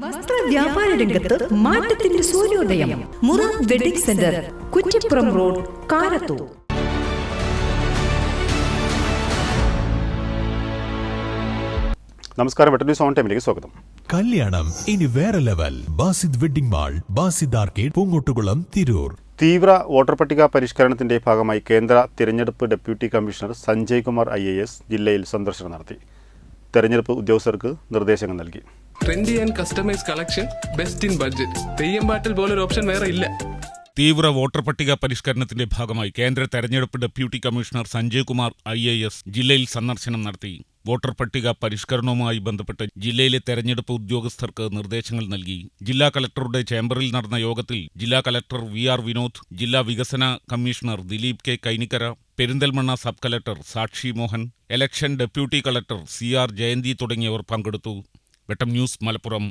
വസ്ത്ര വ്യാപാര രംഗത്ത് മാറ്റത്തിന്റെ സൂര്യോദയം. മുറ wedding centre Kuttippuram road Karathur. നമസ്കാരം വെട്ട ന്യൂസ് ഓൺ ടൈമിലേക്ക് സ്വാഗതം. കല്യാണം ഇനി വേറെ level. Basid wedding mall Basid arcade Poongottukulam Tirur. തീവ്ര വോട്ടർ പട്ടിക പരിഷ്കരണത്തിന്റെ ഭാഗമായി കേന്ദ്ര തിരഞ്ഞെടുപ്പ് deputy commissioner Sanjay Kumar I ജില്ലയിൽ സന്ദർശനം നടത്തി. തെരഞ്ഞെടുപ്പ് ഉദ്യോഗസ്ഥർക്ക് നിർദ്ദേശങ്ങൾ നൽകി. Trendy and customise collection best in budget Theyyam പാട്ടിൽ പോലൊരു ഓപ്ഷൻ വേറെ ഇല്ല. തീവ്ര വോട്ടർ പട്ടിക പരിഷ്കരണത്തിന്റെ ഭാഗമായി കേന്ദ്ര തെരഞ്ഞെടുപ്പ് deputy commissioner Sanjay Kumar I A S ജില്ലയിൽ സന്ദർശനം നടത്തി. വോട്ടർ പട്ടിക പരിഷ്കരണവുമായി ബന്ധപ്പെട്ട് ജില്ലയിലെ തെരഞ്ഞെടുപ്പ് ഉദ്യോഗസ്ഥർക്ക് നിർദ്ദേശങ്ങൾ നൽകി. ജില്ലാ കലക്ടറുടെ ചേംബറിൽ നടന്ന യോഗത്തിൽ ജില്ലാ കലക്ടർ വി ആർ വിനോദ് ജില്ലാ വികസന commissioner Dileep K Kainikkara Perinthalmanna sub collector Sakshi Mohan election deputy collector C R Jayanthi തുടങ്ങിയവർ പങ്കെടുത്തു. വെട്ടം ന്യൂസ് മലപ്പുറം